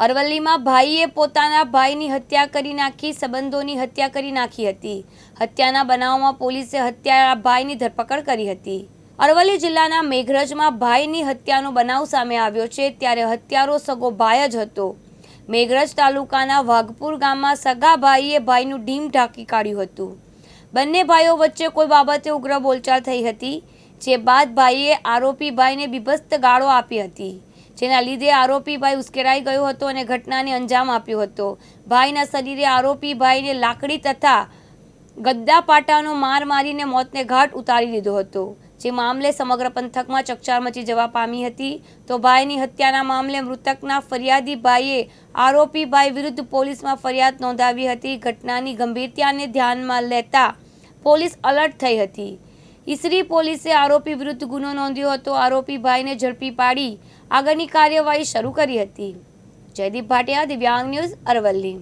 અરવલ્લીમાં ભાઈએ પોતાના ભાઈની હત્યા કરી નાખી, સંબંધોની હત્યા કરી નાખી હતી. હત્યાના બનાવમાં પોલીસે હત્યા ભાઈની ધરપકડ કરી હતી. અરવલ્લી જિલ્લાના મેઘરજમાં ભાઈની હત્યાનો બનાવ સામે આવ્યો છે, ત્યારે હત્યારો સગો ભાઈ જ હતો. મેઘરજ તાલુકાના વાઘપુર ગામમાં સગા ભાઈએ ભાઈનું ઢીમ ઢાંકી કાઢ્યું હતું. બંને ભાઈઓ વચ્ચે કોઈ બાબતે ઉગ્ર બોલચાલ થઈ હતી, જે બાદ ભાઈએ આરોપી ભાઈને બીભસ્ત ગાળો આપી હતી. જેના લીધે આરોપી ભાઈ ઉશ્કેરાઈ ગયો હતો અને ઘટનાને અંજામ આપ્યો હતો. ભાઈના શરીરે આરોપી ભાઈને લાકડી તથા ગદ્દા પાટાનો માર મારીને મોતને ઘાટ ઉતારી દીધો હતો. જે મામલે સમગ્ર પંથકમાં ચકચાર મચી જવા પામી હતી. તો ભાઈની હત્યાના મામલે મૃતકના ફરિયાદી ભાઈએ આરોપી ભાઈ વિરુદ્ધ પોલીસમાં ફરિયાદ નોંધાવી હતી. ઘટનાની ગંભીરતાને ધ્યાનમાં લેતા પોલીસ અલર્ટ થઈ હતી. ઈસરી પોલીસે આરોપી વિરુદ્ધ ગુનો નોંધ્યો હતો. આરોપી ભાઈને ઝડપી પાડી આગળની કાર્યવાહી શરૂ કરી હતી. જયદીપ ભાટિયા, દિવ્યાંગ ન્યૂઝ અરવલ્લી.